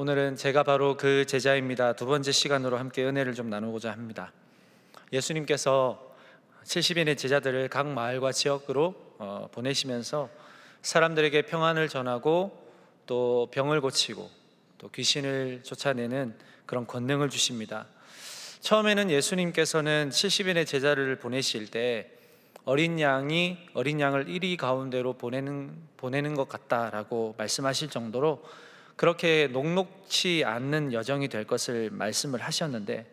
오늘은 제가 바로 그 제자입니다. 두 번째 시간으로 함께 은혜를 좀 나누고자 합니다. 예수님께서 70인의 제자들을 각 마을과 지역으로 어, 보내시면서 사람들에게 평안을 전하고 또 병을 고치고 또 귀신을 쫓아내는 그런 권능을 주십니다. 처음에는 예수님께서는 70인의 제자를 보내실 때 어린 양이 어린 양을 이리 가운데로 보내는 보내는 것 같다라고 말씀하실 정도로 그렇게 녹록치 않는 여정이 될 것을 말씀을 하셨는데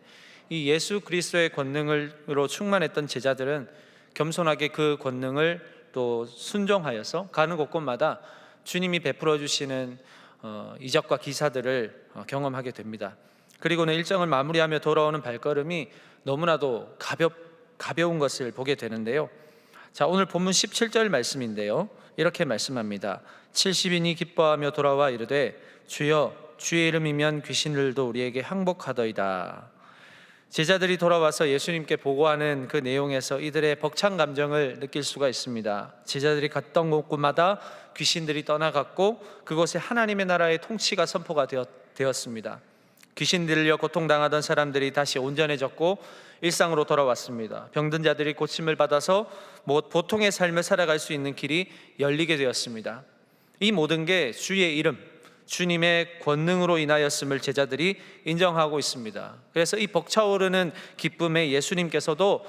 이 예수 그리스도의 권능으로 충만했던 제자들은 겸손하게 그 권능을 또 순종하여서 가는 곳곳마다 주님이 베풀어 주시는 어, 이적과 기사들을 어, 경험하게 됩니다. 그리고는 일정을 마무리하며 돌아오는 발걸음이 너무나도 가볍 가벼운 것을 보게 되는데요. 자, 오늘 본문 17절 말씀인데요. 이렇게 말씀합니다. 70인이 기뻐하며 돌아와 이르되 주여 주의 이름이면 귀신들도 우리에게 항복하더이다. 제자들이 돌아와서 예수님께 보고하는 그 내용에서 이들의 벅찬 감정을 느낄 수가 있습니다. 제자들이 갔던 곳마다 귀신들이 떠나갔고 그곳에 하나님의 나라의 통치가 선포가 되었, 되었습니다. 귀신 들려 고통당하던 사람들이 다시 온전해졌고 일상으로 돌아왔습니다. 병든 자들이 고침을 받아서 뭐 보통의 삶을 살아갈 수 있는 길이 열리게 되었습니다. 이 모든 게 주의 이름, 주님의 권능으로 인하였음을 제자들이 인정하고 있습니다. 그래서 이 벅차오르는 기쁨에 예수님께서도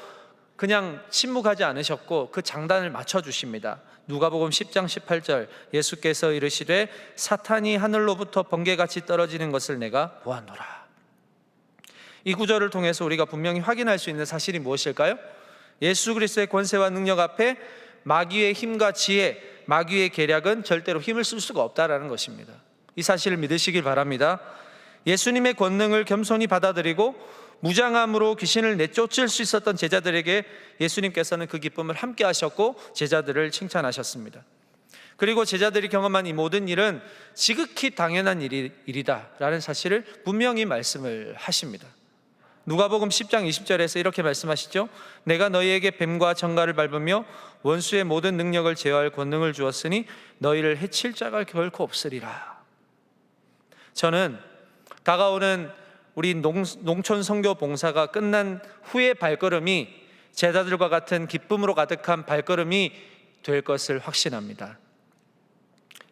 그냥 침묵하지 않으셨고 그 장단을 맞춰 주십니다. 누가복음 10장 18절 예수께서 이르시되 사탄이 하늘로부터 번개같이 떨어지는 것을 내가 보았노라. 이 구절을 통해서 우리가 분명히 확인할 수 있는 사실이 무엇일까요? 예수 그리스도의 권세와 능력 앞에 마귀의 힘과 지혜, 마귀의 계략은 절대로 힘을 쓸 수가 없다라는 것입니다. 이 사실을 믿으시길 바랍니다. 예수님의 권능을 겸손히 받아들이고 무장함으로 귀신을 내쫓을 수 있었던 제자들에게 예수님께서는 그 기쁨을 함께 하셨고 제자들을 칭찬하셨습니다. 그리고 제자들이 경험한 이 모든 일은 지극히 당연한 일이, 일이다라는 사실을 분명히 말씀을 하십니다. 누가복음 10장 20절에서 이렇게 말씀하시죠. 내가 너희에게 뱀과 정갈을 밟으며 원수의 모든 능력을 제어할 권능을 주었으니 너희를 해칠 자가 결코 없으리라. 저는 다가오는 우리 농, 농촌 선교 봉사가 끝난 후의 발걸음이 제자들과 같은 기쁨으로 가득한 발걸음이 될 것을 확신합니다.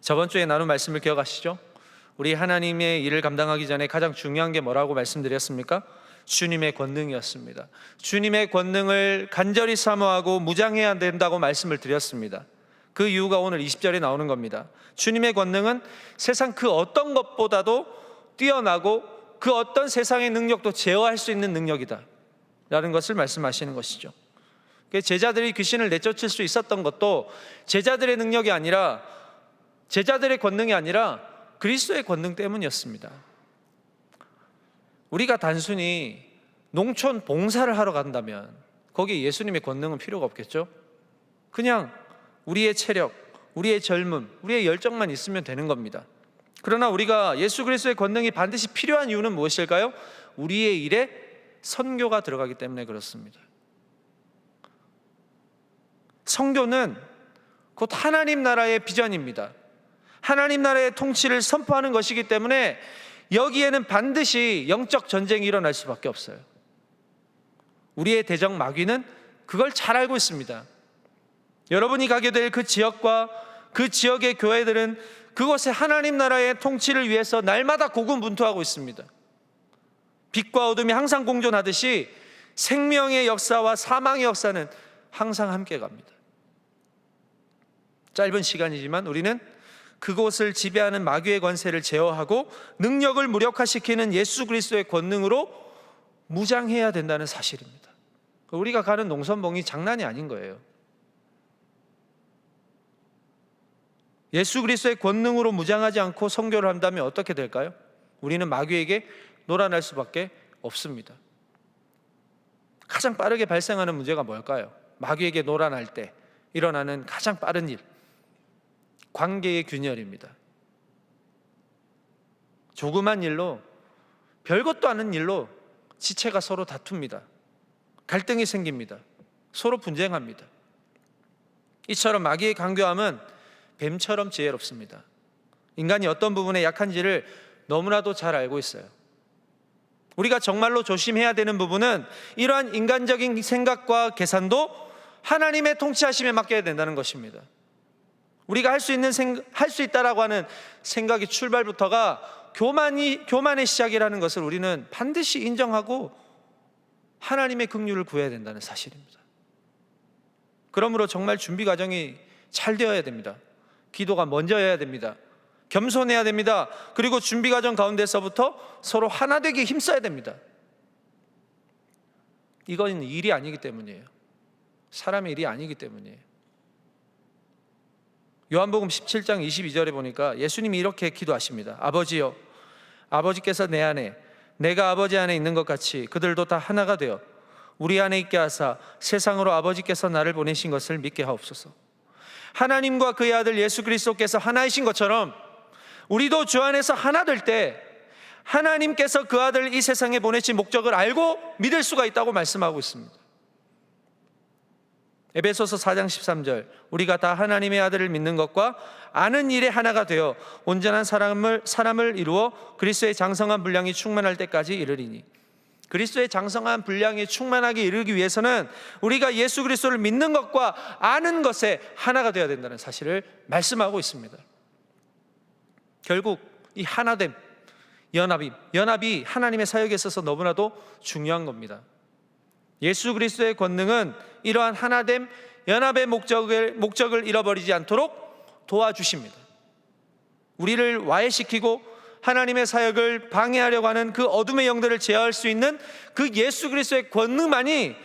저번 주에 나눈 말씀을 기억하시죠? 우리 하나님의 일을 감당하기 전에 가장 중요한 게 뭐라고 말씀드렸습니까? 주님의 권능이었습니다. 주님의 권능을 간절히 사모하고 무장해야 된다고 말씀을 드렸습니다. 그 이유가 오늘 20절에 나오는 겁니다. 주님의 권능은 세상 그 어떤 것보다도 뛰어나고 그 어떤 세상의 능력도 제어할 수 있는 능력이다. 라는 것을 말씀하시는 것이죠. 제자들이 귀신을 내쫓을 수 있었던 것도 제자들의 능력이 아니라 제자들의 권능이 아니라 그리스도의 권능 때문이었습니다. 우리가 단순히 농촌 봉사를 하러 간다면 거기에 예수님의 권능은 필요가 없겠죠? 그냥 우리의 체력, 우리의 젊음, 우리의 열정만 있으면 되는 겁니다. 그러나 우리가 예수 그리스도의 권능이 반드시 필요한 이유는 무엇일까요? 우리의 일에 선교가 들어가기 때문에 그렇습니다. 선교는 곧 하나님 나라의 비전입니다. 하나님 나라의 통치를 선포하는 것이기 때문에 여기에는 반드시 영적 전쟁이 일어날 수밖에 없어요. 우리의 대적 마귀는 그걸 잘 알고 있습니다. 여러분이 가게 될 그 지역과 그 지역의 교회들은 그곳에 하나님 나라의 통치를 위해서 날마다 고군분투하고 있습니다. 빛과 어둠이 항상 공존하듯이 생명의 역사와 사망의 역사는 항상 함께 갑니다. 짧은 시간이지만 우리는 그곳을 지배하는 마귀의 권세를 제어하고 능력을 무력화시키는 예수 그리스도의 권능으로 무장해야 된다는 사실입니다. 우리가 가는 농선봉이 장난이 아닌 거예요. 예수 그리스도의 권능으로 무장하지 않고 성교를 한다면 어떻게 될까요? 우리는 마귀에게 놀아날 수밖에 없습니다. 가장 빠르게 발생하는 문제가 뭘까요? 마귀에게 놀아날 때 일어나는 가장 빠른 일. 관계의 균열입니다. 조그만 일로 별것도 아닌 일로 지체가 서로 다툽니다. 갈등이 생깁니다. 서로 분쟁합니다. 이처럼 마귀의 강교함은 뱀처럼 지혜롭습니다. 인간이 어떤 부분에 약한지를 너무나도 잘 알고 있어요. 우리가 정말로 조심해야 되는 부분은 이러한 인간적인 생각과 계산도 하나님의 통치하심에 맡겨야 된다는 것입니다. 우리가 할 수 있는 할 수 있다라고 하는 생각의 출발부터가 교만이 교만의 시작이라는 것을 우리는 반드시 인정하고 하나님의 긍휼을 구해야 된다는 사실입니다. 그러므로 정말 준비 과정이 잘 되어야 됩니다. 기도가 먼저여야 됩니다. 겸손해야 됩니다. 그리고 준비 과정 가운데서부터 서로 하나 되기 힘써야 됩니다. 이건 일이 아니기 때문이에요. 사람의 일이 아니기 때문이에요. 요한복음 17장 22절에 보니까 예수님이 이렇게 기도하십니다. 아버지여, 아버지께서 내 안에, 내가 아버지 안에 있는 것 같이 그들도 다 하나가 되어 우리 안에 있게 하사 세상으로 아버지께서 나를 보내신 것을 믿게 하옵소서. 하나님과 그의 아들 예수 그리스도께서 하나이신 것처럼 우리도 주 안에서 하나 될 때 하나님께서 그 아들 이 세상에 보내신 목적을 알고 믿을 수가 있다고 말씀하고 있습니다. 에베소서 4장 13절 우리가 다 하나님의 아들을 믿는 것과 아는 일에 하나가 되어 온전한 사람을 사람을 이루어 그리스도의 장성한 분량이 충만할 때까지 이르리니 그리스도의 장성한 분량이 충만하게 이르기 위해서는 우리가 예수 그리스도를 믿는 것과 아는 것에 하나가 되어야 된다는 사실을 말씀하고 있습니다. 결국 이 하나됨, 연합이 연합이 하나님의 사역에 있어서 너무나도 중요한 겁니다. 예수 그리스도의 권능은 이러한 하나됨, 연합의 목적을 목적을 잃어버리지 않도록 도와주십니다. 우리를 와해시키고 하나님의 사역을 방해하려고 하는 그 어둠의 영들을 제어할 수 있는 그 예수 그리스도의 권능만이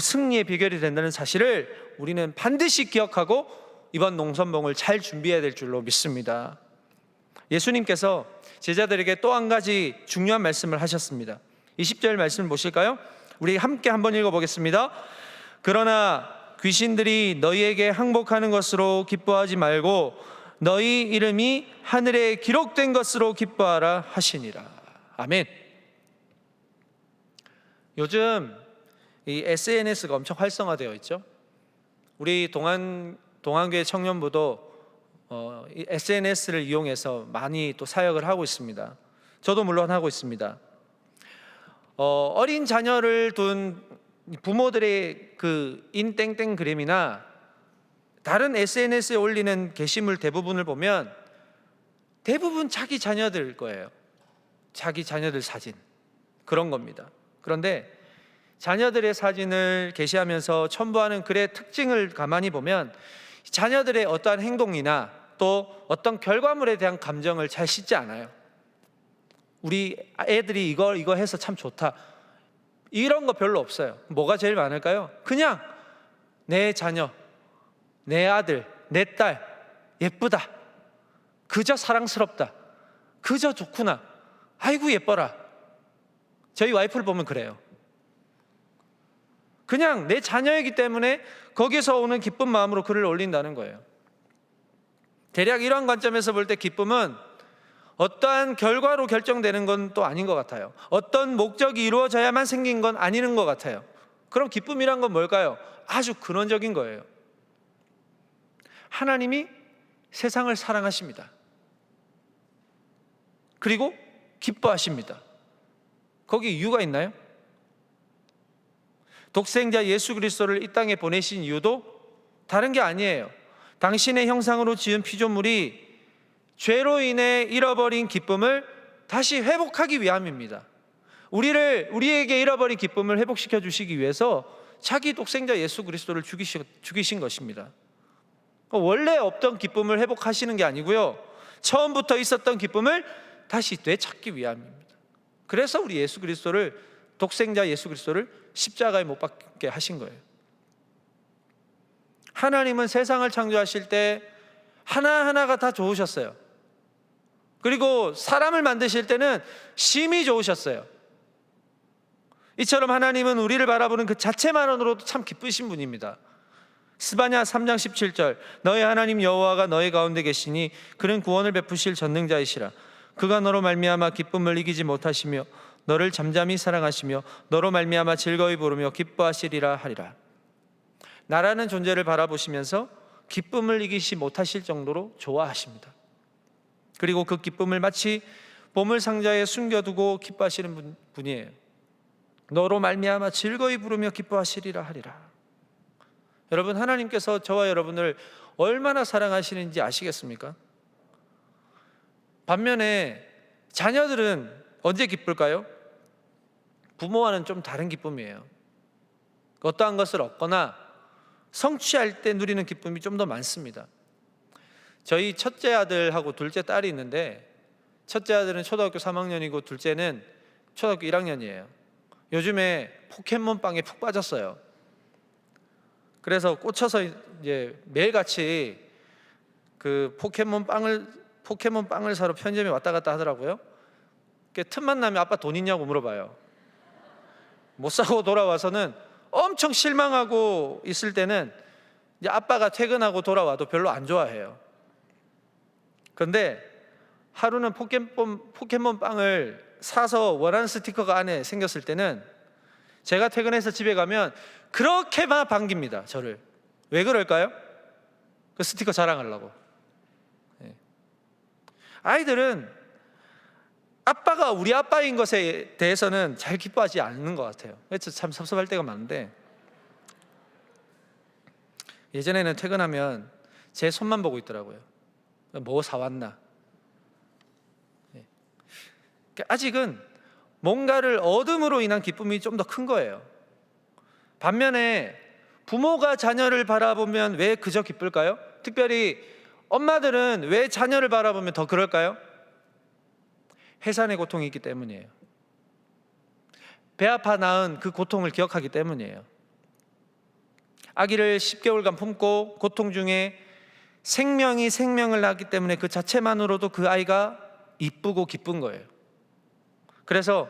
승리의 비결이 된다는 사실을 우리는 반드시 기억하고 이번 농선봉을 잘 준비해야 될 줄로 믿습니다. 예수님께서 제자들에게 또 한 가지 중요한 말씀을 하셨습니다. 20절 말씀을 보실까요? 우리 함께 한번 읽어보겠습니다. 그러나 귀신들이 너희에게 항복하는 것으로 기뻐하지 말고 너희 이름이 하늘에 기록된 것으로 기뻐하라 하시니라. 아멘. 요즘 이 SNS가 엄청 활성화되어 있죠. 우리 동안 동안교회 청년부도 어, SNS를 이용해서 많이 또 사역을 하고 있습니다. 저도 물론 하고 있습니다. 어, 어린 자녀를 둔 부모들의 그 인땡땡 그램이나 다른 SNS에 올리는 게시물 대부분을 보면 대부분 자기 자녀들 거예요. 자기 자녀들 사진 그런 겁니다. 그런데 자녀들의 사진을 게시하면서 첨부하는 글의 특징을 가만히 보면 자녀들의 어떠한 행동이나 또 어떤 결과물에 대한 감정을 잘 씻지 않아요. 우리 애들이 이거 이거 해서 참 좋다. 이런 거 별로 없어요. 뭐가 제일 많을까요? 그냥 내 자녀, 내 아들, 내 딸 예쁘다. 그저 사랑스럽다. 그저 좋구나. 아이고 예뻐라. 저희 와이프를 보면 그래요. 그냥 내 자녀이기 때문에 거기서 오는 기쁜 마음으로 글을 올린다는 거예요. 대략 이러한 관점에서 볼 때 기쁨은 어떠한 결과로 결정되는 건 또 아닌 것 같아요. 어떤 목적이 이루어져야만 생긴 건 아니는 것 같아요. 그럼 기쁨이란 건 뭘까요? 아주 근원적인 거예요. 하나님이 세상을 사랑하십니다. 그리고 기뻐하십니다. 거기 이유가 있나요? 독생자 예수 그리스도를 이 땅에 보내신 이유도 다른 게 아니에요. 당신의 형상으로 지은 피조물이 죄로 인해 잃어버린 기쁨을 다시 회복하기 위함입니다. 우리를 우리에게 잃어버린 기쁨을 회복시켜 주시기 위해서 자기 독생자 예수 그리스도를 죽이시, 죽이신 것입니다. 원래 없던 기쁨을 회복하시는 게 아니고요. 처음부터 있었던 기쁨을 다시 되찾기 위함입니다. 그래서 우리 예수 그리스도를 독생자 예수 그리스도를 십자가에 못 박게 하신 거예요. 하나님은 세상을 창조하실 때 하나하나가 다 좋으셨어요. 그리고 사람을 만드실 때는 심히 좋으셨어요. 이처럼 하나님은 우리를 바라보는 그 자체만으로도 참 기쁘신 분입니다. 스바냐 3장 17절 너희 하나님 여호와가 너희 가운데 계시니 그는 구원을 베푸실 전능자이시라 그가 너로 말미암아 기쁨을 이기지 못하시며 너를 잠잠히 사랑하시며 너로 말미암아 즐거이 부르며 기뻐하시리라 하리라 나라는 존재를 바라보시면서 기쁨을 이기시 못하실 정도로 좋아하십니다. 그리고 그 기쁨을 마치 보물 상자에 숨겨두고 기뻐하시는 분, 분이에요. 너로 말미암아 즐거이 부르며 기뻐하시리라 하리라. 여러분 하나님께서 저와 여러분을 얼마나 사랑하시는지 아시겠습니까? 반면에 자녀들은 언제 기쁠까요? 부모와는 좀 다른 기쁨이에요. 어떠한 것을 얻거나 성취할 때 누리는 기쁨이 좀 더 많습니다. 저희 첫째 아들하고 둘째 딸이 있는데 첫째 아들은 초등학교 3학년이고 둘째는 초등학교 1학년이에요. 요즘에 포켓몬 빵에 푹 빠졌어요. 그래서 꽂혀서 이제 매일같이 그 포켓몬 빵을 포켓몬 빵을 사러 편의점에 왔다 갔다 하더라고요. 그 틈만 나면 아빠 돈 있냐고 물어봐요. 못 사고 돌아와서는 엄청 실망하고 있을 때는 이제 아빠가 퇴근하고 돌아와도 별로 안 좋아해요. 그런데 하루는 포켓몬 포켓몬 빵을 사서 원하는 스티커가 안에 생겼을 때는 제가 퇴근해서 집에 가면 그렇게만 반깁니다. 저를 왜 그럴까요? 그 스티커 자랑하려고. 예. 아이들은 아빠가 우리 아빠인 것에 대해서는 잘 기뻐하지 않는 것 같아요. 그래서 참 섭섭할 때가 많은데 예전에는 퇴근하면 제 손만 보고 있더라고요. 뭐 사왔나? 예. 그러니까 아직은 뭔가를 얻음으로 인한 기쁨이 좀 더 큰 거예요. 반면에 부모가 자녀를 바라보면 왜 그저 기쁠까요? 특별히 엄마들은 왜 자녀를 바라보면 더 그럴까요? 해산의 고통이 있기 때문이에요. 배 아파 낳은 그 고통을 기억하기 때문이에요. 아기를 10개월간 품고 고통 중에 생명이 생명을 낳기 때문에 그 자체만으로도 그 아이가 이쁘고 기쁜 거예요. 그래서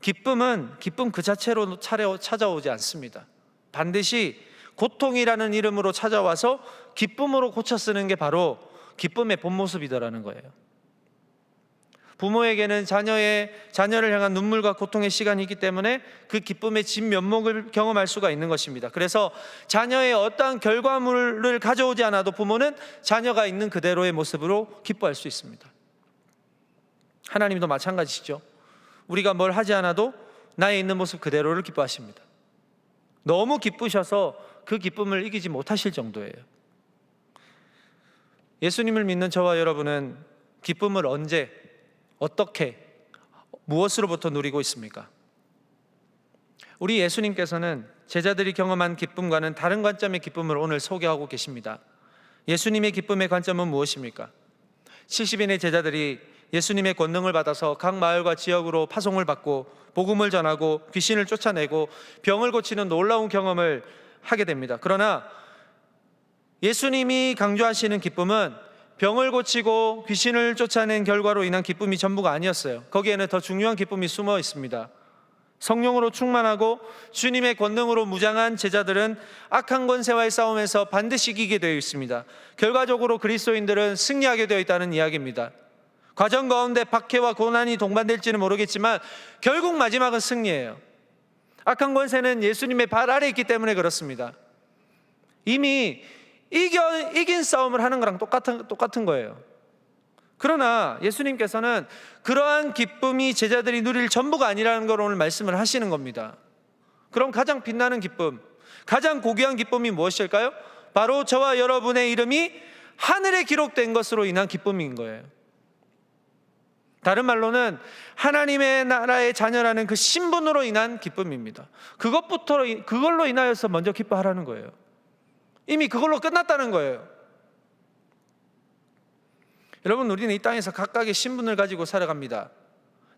기쁨은 기쁨 그 자체로 차려 찾아오지 않습니다. 반드시 고통이라는 이름으로 찾아와서 기쁨으로 고쳐 쓰는 게 바로 기쁨의 본 모습이더라는 거예요. 부모에게는 자녀의 자녀를 향한 눈물과 고통의 시간이 있기 때문에 그 기쁨의 진면목을 경험할 수가 있는 것입니다. 그래서 자녀의 어떠한 결과물을 가져오지 않아도 부모는 자녀가 있는 그대로의 모습으로 기뻐할 수 있습니다. 하나님도 마찬가지시죠. 우리가 뭘 하지 않아도 나의 있는 모습 그대로를 기뻐하십니다. 너무 기쁘셔서 그 기쁨을 이기지 못하실 정도예요. 예수님을 믿는 저와 여러분은 기쁨을 언제 어떻게 무엇으로부터 누리고 있습니까? 우리 예수님께서는 제자들이 경험한 기쁨과는 다른 관점의 기쁨을 오늘 소개하고 계십니다. 예수님의 기쁨의 관점은 무엇입니까? 70인의 제자들이 예수님의 권능을 받아서 각 마을과 지역으로 파송을 받고 복음을 전하고 귀신을 쫓아내고 병을 고치는 놀라운 경험을 하게 됩니다. 그러나 예수님이 강조하시는 기쁨은 병을 고치고 귀신을 쫓아낸 결과로 인한 기쁨이 전부가 아니었어요. 거기에는 더 중요한 기쁨이 숨어 있습니다. 성령으로 충만하고 주님의 권능으로 무장한 제자들은 악한 권세와의 싸움에서 반드시 이기게 되어 있습니다. 결과적으로 그리스도인들은 승리하게 되어 있다는 이야기입니다. 과정 가운데 박해와 고난이 동반될지는 모르겠지만 결국 마지막은 승리예요. 악한 권세는 예수님의 발 아래 있기 때문에 그렇습니다. 이미 이겨, 이긴 싸움을 하는 거랑 똑같은, 똑같은 거예요. 그러나 예수님께서는 그러한 기쁨이 제자들이 누릴 전부가 아니라는 걸 오늘 말씀을 하시는 겁니다. 그럼 가장 빛나는 기쁨, 가장 고귀한 기쁨이 무엇일까요? 바로 저와 여러분의 이름이 하늘에 기록된 것으로 인한 기쁨인 거예요. 다른 말로는 하나님의 나라의 자녀라는 그 신분으로 인한 기쁨입니다. 그것부터 그걸로 인하여서 먼저 기뻐하라는 거예요. 이미 그걸로 끝났다는 거예요. 여러분, 우리는 이 땅에서 각각의 신분을 가지고 살아갑니다.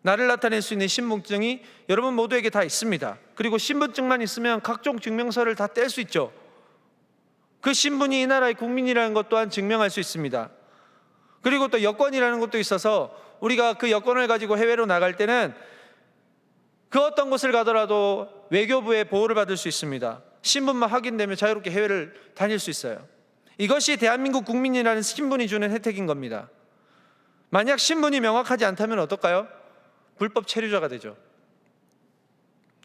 나를 나타낼 수 있는 신분증이 여러분 모두에게 다 있습니다. 그리고 신분증만 있으면 각종 증명서를 다 뗄 수 있죠. 그 신분이 이 나라의 국민이라는 것 또한 증명할 수 있습니다. 그리고 또 여권이라는 것도 있어서 우리가 그 여권을 가지고 해외로 나갈 때는 그 어떤 곳을 가더라도 외교부의 보호를 받을 수 있습니다. 신분만 확인되면 자유롭게 해외를 다닐 수 있어요. 이것이 대한민국 국민이라는 신분이 주는 혜택인 겁니다. 만약 신분이 명확하지 않다면 어떨까요? 불법 체류자가 되죠.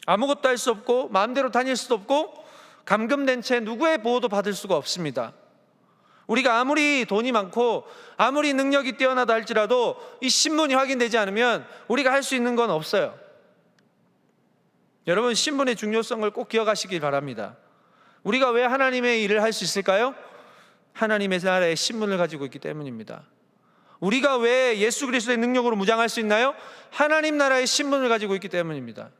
아무것도 할 수 없고 마음대로 다닐 수도 없고 감금된 채 누구의 보호도 받을 수가 없습니다. 우리가 아무리 돈이 많고 아무리 능력이 뛰어나다 할지라도 이 신분이 확인되지 않으면 우리가 할 수 있는 건 없어요. 여러분 신분의 중요성을 꼭 기억하시길 바랍니다. 우리가 왜 하나님의 일을 할 수 있을까요? 하나님의 나라의 신분을 가지고 있기 때문입니다. 우리가 왜 예수 그리스도의 능력으로 무장할 수 있나요? 하나님 나라의 신분을 가지고 있기 때문입니다.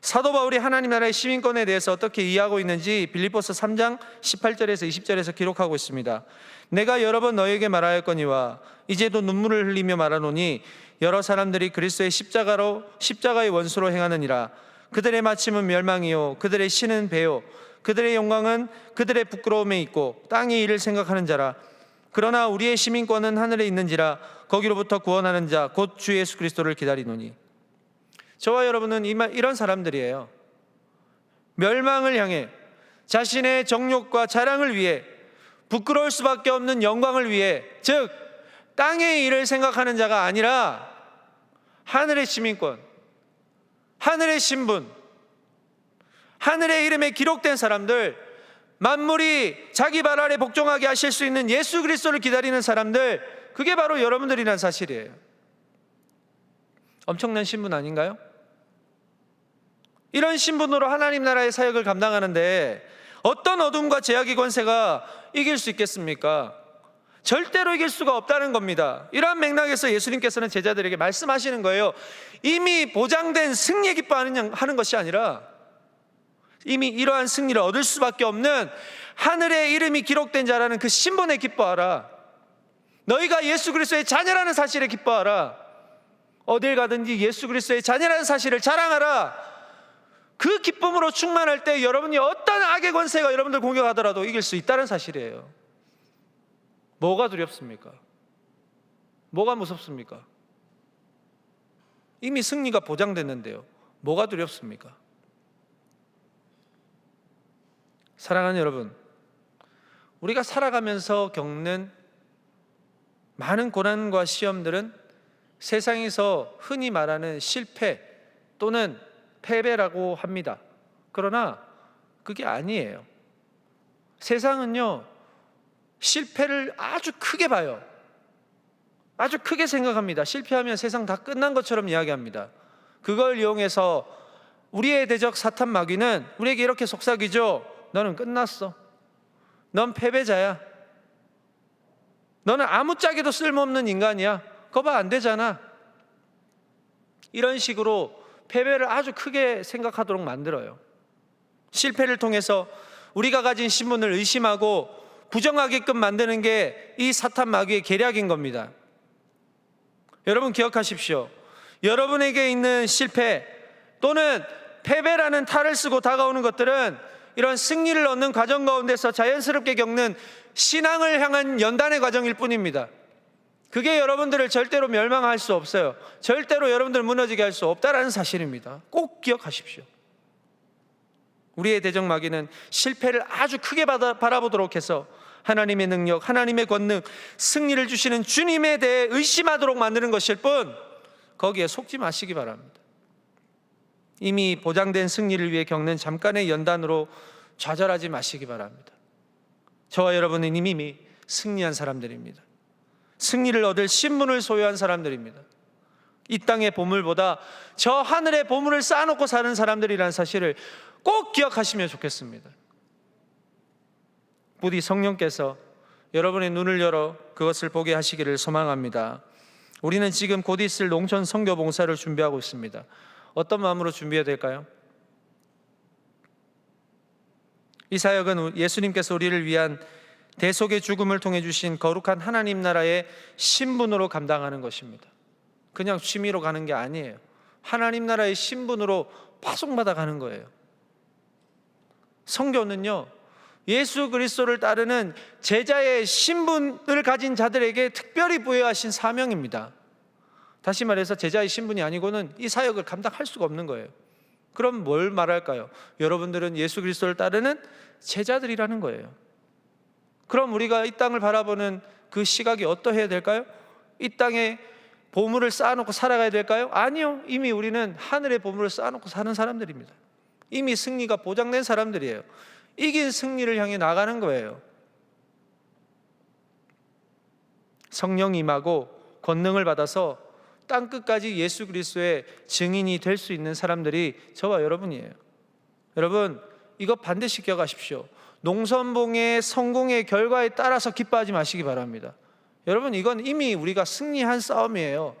사도 바울이 하나님 나라의 시민권에 대해서 어떻게 이해하고 있는지 빌립보서 3장 18절에서 20절에서 기록하고 있습니다. 내가 여러 번 너에게 말하였거니와 이제도 눈물을 흘리며 말하노니 여러 사람들이 그리스도의 십자가로 십자가의 원수로 행하느니라. 그들의 마침은 멸망이요 그들의 신은 배요 그들의 영광은 그들의 부끄러움에 있고 땅의 일을 생각하는 자라. 그러나 우리의 시민권은 하늘에 있는지라 거기로부터 구원하는 자 곧 주 예수 그리스도를 기다리노니 저와 여러분은 이런 사람들이에요. 멸망을 향해 자신의 정욕과 자랑을 위해 부끄러울 수밖에 없는 영광을 위해 즉 땅의 일을 생각하는 자가 아니라 하늘의 시민권, 하늘의 신분, 하늘의 이름에 기록된 사람들, 만물이 자기 발 아래 복종하게 하실 수 있는 예수 그리스도를 기다리는 사람들, 그게 바로 여러분들이란 사실이에요. 엄청난 신분 아닌가요? 이런 신분으로 하나님 나라의 사역을 감당하는데 어떤 어둠과 제약의 권세가 이길 수 있겠습니까? 절대로 이길 수가 없다는 겁니다. 이러한 맥락에서 예수님께서는 제자들에게 말씀하시는 거예요. 이미 보장된 승리에 기뻐하는 하는 것이 아니라 이미 이러한 승리를 얻을 수밖에 없는 하늘의 이름이 기록된 자라는 그 신분에 기뻐하라. 너희가 예수 그리스도의 자녀라는 사실에 기뻐하라. 어딜 가든지 예수 그리스도의 자녀라는 사실을 자랑하라. 그 기쁨으로 충만할 때 여러분이 어떤 악의 권세가 여러분들 공격하더라도 이길 수 있다는 사실이에요. 뭐가 두렵습니까? 뭐가 무섭습니까? 이미 승리가 보장됐는데요. 뭐가 두렵습니까? 사랑하는 여러분, 우리가 살아가면서 겪는 많은 고난과 시험들은 세상에서 흔히 말하는 실패 또는 패배라고 합니다. 그러나 그게 아니에요. 세상은요, 실패를 아주 크게 봐요. 아주 크게 생각합니다. 실패하면 세상 다 끝난 것처럼 이야기합니다. 그걸 이용해서 우리의 대적 사탄 마귀는 우리에게 이렇게 속삭이죠. 너는 끝났어. 넌 패배자야. 너는 아무짝에도 쓸모없는 인간이야. 거봐 안 되잖아. 이런 식으로 패배를 아주 크게 생각하도록 만들어요. 실패를 통해서 우리가 가진 신분을 의심하고 부정하게끔 만드는 게 이 사탄 마귀의 계략인 겁니다. 여러분 기억하십시오. 여러분에게 있는 실패 또는 패배라는 탈을 쓰고 다가오는 것들은 이런 승리를 얻는 과정 가운데서 자연스럽게 겪는 신앙을 향한 연단의 과정일 뿐입니다. 그게 여러분들을 절대로 멸망할 수 없어요. 절대로 여러분들 무너지게 할 수 없다라는 사실입니다. 꼭 기억하십시오. 우리의 대적 마귀는 실패를 아주 크게 받아, 바라보도록 해서 하나님의 능력, 하나님의 권능, 승리를 주시는 주님에 대해 의심하도록 만드는 것일 뿐 거기에 속지 마시기 바랍니다. 이미 보장된 승리를 위해 겪는 잠깐의 연단으로 좌절하지 마시기 바랍니다. 저와 여러분은 이미 승리한 사람들입니다. 승리를 얻을 신분을 소유한 사람들입니다. 이 땅의 보물보다 저 하늘의 보물을 쌓아놓고 사는 사람들이라는 사실을 꼭 기억하시면 좋겠습니다. 부디 성령께서 여러분의 눈을 열어 그것을 보게 하시기를 소망합니다. 우리는 지금 곧 있을 농촌 선교 봉사를 준비하고 있습니다. 어떤 마음으로 준비해야 될까요? 이 사역은 예수님께서 우리를 위한 대속의 죽음을 통해 주신 거룩한 하나님 나라의 신분으로 감당하는 것입니다. 그냥 취미로 가는 게 아니에요. 하나님 나라의 신분으로 파송받아 가는 거예요. 성교는요, 예수 그리스도를 따르는 제자의 신분을 가진 자들에게 특별히 부여하신 사명입니다. 다시 말해서 제자의 신분이 아니고는 이 사역을 감당할 수가 없는 거예요. 그럼 뭘 말할까요? 여러분들은 예수 그리스도를 따르는 제자들이라는 거예요. 그럼 우리가 이 땅을 바라보는 그 시각이 어떠해야 될까요? 이 땅에 보물을 쌓아놓고 살아가야 될까요? 아니요. 이미 우리는 하늘의 보물을 쌓아놓고 사는 사람들입니다. 이미 승리가 보장된 사람들이에요. 이긴 승리를 향해 나가는 거예요. 성령 임하고 권능을 받아서 땅 끝까지 예수 그리스도의 증인이 될 수 있는 사람들이 저와 여러분이에요. 여러분 이거 반드시 기억하십시오. 농선봉의 성공의 결과에 따라서 기뻐하지 마시기 바랍니다. 여러분 이건 이미 우리가 승리한 싸움이에요.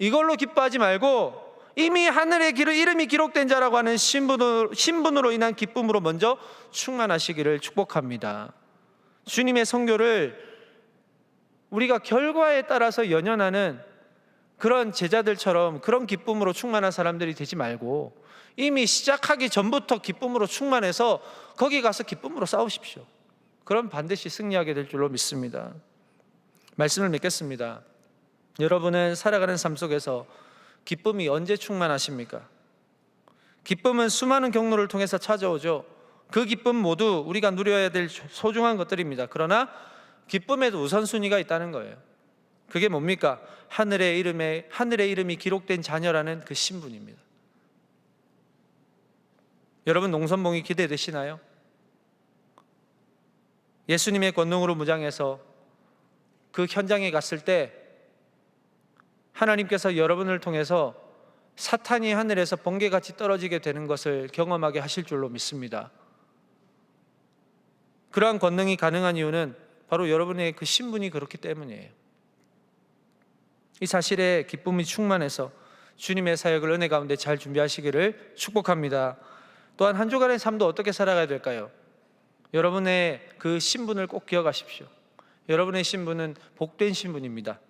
이걸로 기뻐하지 말고 이미 하늘의 길 이름이 기록된 자라고 하는 신분으로, 신분으로 인한 기쁨으로 먼저 충만하시기를 축복합니다. 주님의 성교를 우리가 결과에 따라서 연연하는 그런 제자들처럼 그런 기쁨으로 충만한 사람들이 되지 말고 이미 시작하기 전부터 기쁨으로 충만해서 거기 가서 기쁨으로 싸우십시오. 그럼 반드시 승리하게 될 줄로 믿습니다. 말씀을 믿겠습니다. 여러분은 살아가는 삶 속에서 기쁨이 언제 충만하십니까? 기쁨은 수많은 경로를 통해서 찾아오죠. 그 기쁨 모두 우리가 누려야 될 소중한 것들입니다. 그러나 기쁨에도 우선순위가 있다는 거예요. 그게 뭡니까? 하늘의 이름에 하늘의 이름이 기록된 자녀라는 그 신분입니다. 여러분 농선봉이 기대되시나요? 예수님의 권능으로 무장해서 그 현장에 갔을 때 하나님께서 여러분을 통해서 사탄이 하늘에서 번개같이 떨어지게 되는 것을 경험하게 하실 줄로 믿습니다. 그러한 권능이 가능한 이유는 바로 여러분의 그 신분이 그렇기 때문이에요. 이 사실에 기쁨이 충만해서 주님의 사역을 은혜 가운데 잘 준비하시기를 축복합니다. 또한 한 주간의 삶도 어떻게 살아가야 될까요? 여러분의 그 신분을 꼭 기억하십시오. 여러분의 신분은 복된 신분입니다.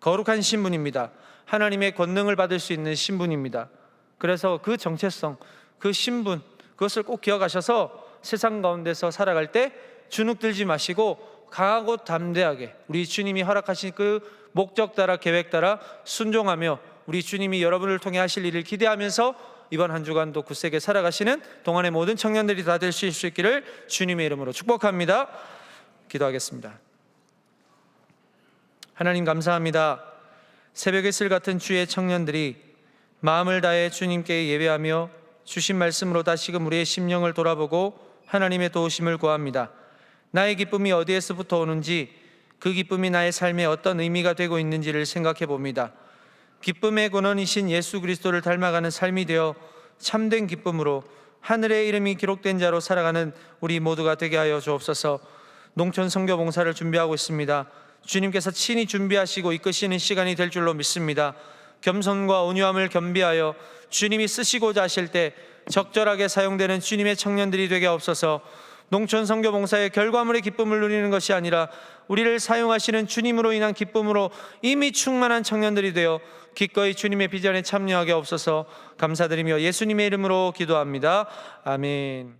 거룩한 신분입니다. 하나님의 권능을 받을 수 있는 신분입니다. 그래서 그 정체성, 그 신분, 그것을 꼭 기억하셔서 세상 가운데서 살아갈 때 주눅 들지 마시고 강하고 담대하게 우리 주님이 허락하신 그 목적 따라 계획 따라 순종하며 우리 주님이 여러분을 통해 하실 일을 기대하면서 이번 한 주간도 굳세게 살아가시는 동안의 모든 청년들이 다 될 수 있기를 주님의 이름으로 축복합니다. 기도하겠습니다. 하나님 감사합니다. 새벽의 슬 같은 주의 청년들이 마음을 다해 주님께 예배하며 주신 말씀으로 다시금 우리의 심령을 돌아보고 하나님의 도우심을 구합니다. 나의 기쁨이 어디에서부터 오는지 그 기쁨이 나의 삶에 어떤 의미가 되고 있는지를 생각해 봅니다. 기쁨의 근원이신 예수 그리스도를 닮아가는 삶이 되어 참된 기쁨으로 하늘의 이름이 기록된 자로 살아가는 우리 모두가 되게 하여 주옵소서. 농촌 선교 봉사를 준비하고 있습니다. 주님께서 친히 준비하시고 이끄시는 시간이 될 줄로 믿습니다. 겸손과 온유함을 겸비하여 주님이 쓰시고자 하실 때 적절하게 사용되는 주님의 청년들이 되게 없어서 농촌 선교 봉사의 결과물의 기쁨을 누리는 것이 아니라 우리를 사용하시는 주님으로 인한 기쁨으로 이미 충만한 청년들이 되어 기꺼이 주님의 비전에 참여하게 없어서 감사드리며 예수님의 이름으로 기도합니다. 아멘.